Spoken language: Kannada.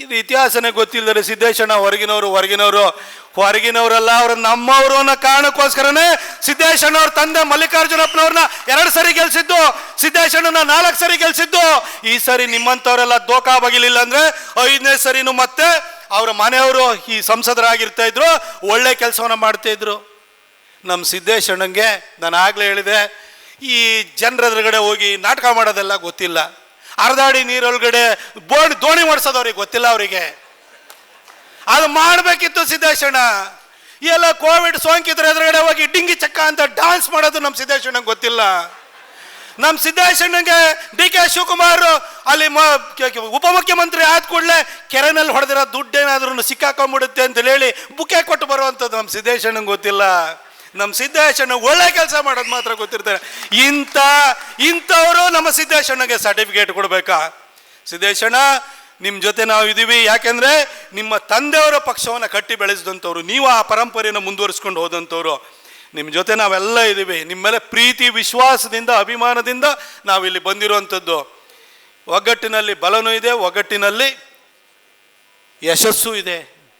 ಇದು ಇತಿಹಾಸನೇ ಗೊತ್ತಿಲ್ಲದರೆ ಸಿದ್ದೇಶಣ್ಣ ಹೊರಗಿನವರು ಹೊರಗಿನವರು, ಹೊರಗಿನವರಲ್ಲ ಅವ್ರು ನಮ್ಮವರು ಅನ್ನೋ ಕಾರಣಕ್ಕೋಸ್ಕರನೇ ಸಿದ್ದೇಶಣ್ಣವ್ರ ತಂದೆ ಮಲ್ಲಿಕಾರ್ಜುನಪ್ಪನವ್ರನ್ನ ಎರಡು ಸರಿ ಗೆಲ್ಸಿದ್ದು, ಸಿದ್ದೇಶಣ್ಣನ ನಾಲ್ಕು ಸರಿ ಗೆಲ್ಸಿದ್ದು. ಈ ಸರಿ ನಿಮ್ಮಂಥವರೆಲ್ಲ ದೋಖಾ ಬಗಿಲಿಲ್ಲ ಅಂದ್ರೆ ಐದನೇ ಸರಿನೂ ಮತ್ತೆ ಅವರ ಮನೆಯವರು ಈ ಸಂಸದರಾಗಿರ್ತಾ ಇದ್ರು, ಒಳ್ಳೆ ಕೆಲಸವನ್ನ ಮಾಡ್ತಾ ಇದ್ರು. ನಮ್ಮ ಸಿದ್ದೇಶಣ್ಣಂಗೆ ನಾನು ಆಗಲೇ ಹೇಳಿದೆ, ಈ ಜನರ ಎದುರುಗಡೆ ಹೋಗಿ ನಾಟಕ ಮಾಡೋದೆಲ್ಲ ಗೊತ್ತಿಲ್ಲ. ಅರ್ಧಾಡಿ ನೀರೊಳಗಡೆ ಬೋಣಿ ದೋಣಿ ಮಾಡಿಸೋದು ಅವ್ರಿಗೆ ಗೊತ್ತಿಲ್ಲ ಅವರಿಗೆ. ಅದು ಮಾಡಬೇಕಿತ್ತು ಸಿದ್ದೇಶಣ್ಣ. ಎಲ್ಲ ಕೋವಿಡ್ ಸೋಂಕಿತರ ಎದುರುಗಡೆ ಹೋಗಿ ಡಿಂಗಿ ಚಕ್ಕ ಅಂತ ಡಾನ್ಸ್ ಮಾಡೋದು ನಮ್ಮ ಸಿದ್ದೇಶಣ್ಣಂಗೆ ಗೊತ್ತಿಲ್ಲ. ನಮ್ಮ ಸಿದ್ದೇಶಣ್ಣಂಗೆ ಡಿ ಕೆ ಶಿವಕುಮಾರ್ ಅಲ್ಲಿ ಮ- ಕೆ- ಕೆ- ಉಪಮುಖ್ಯಮಂತ್ರಿ ಆದ ಕೂಡಲೇ ಕೆರೆನಲ್ಲಿ ಹೊಡೆದಿರೋ ದುಡ್ಡೇನಾದ್ರೂ ಅಂತ ಹೇಳಿ ಬುಕ್ಕೆ ಕೊಟ್ಟು ಬರುವಂಥದ್ದು ನಮ್ಮ ಸಿದ್ದೇಶಣ್ಣಂಗೆ ಗೊತ್ತಿಲ್ಲ. ನಮ್ಮ ಸಿದ್ದೇಶಣ್ಣ ಒಳ್ಳೆ ಕೆಲಸ ಮಾಡೋದು ಮಾತ್ರ ಗೊತ್ತಿರ್ತಾರೆ. ಇಂಥ, ಇಂಥವರು ನಮ್ಮ ಸಿದ್ದೇಶಣ್ಣಗೆ ಸರ್ಟಿಫಿಕೇಟ್ ಕೊಡಬೇಕಾ? ಸಿದ್ದೇಶಣ್ಣ ನಿಮ್ಮ ಜೊತೆ ನಾವು ಇದ್ದೀವಿ ಯಾಕೆಂದರೆ ನಿಮ್ಮ ತಂದೆಯವರ ಪಕ್ಷವನ್ನು ಕಟ್ಟಿ ಬೆಳೆಸಿದಂಥವ್ರು, ನೀವು ಆ ಪರಂಪರೆಯನ್ನು ಮುಂದುವರಿಸ್ಕೊಂಡು ಹೋದಂಥವ್ರು. ನಿಮ್ಮ ಜೊತೆ ನಾವೆಲ್ಲ ಇದ್ದೀವಿ ನಿಮ್ಮ ಮೇಲೆ ಪ್ರೀತಿ, ವಿಶ್ವಾಸದಿಂದ, ಅಭಿಮಾನದಿಂದ ನಾವಿಲ್ಲಿ ಬಂದಿರುವಂಥದ್ದು. ಒಗ್ಗಟ್ಟಿನಲ್ಲಿ ಬಲನೂ ಇದೆ, ಒಗ್ಗಟ್ಟಿನಲ್ಲಿ ಯಶಸ್ಸು ಇದೆ.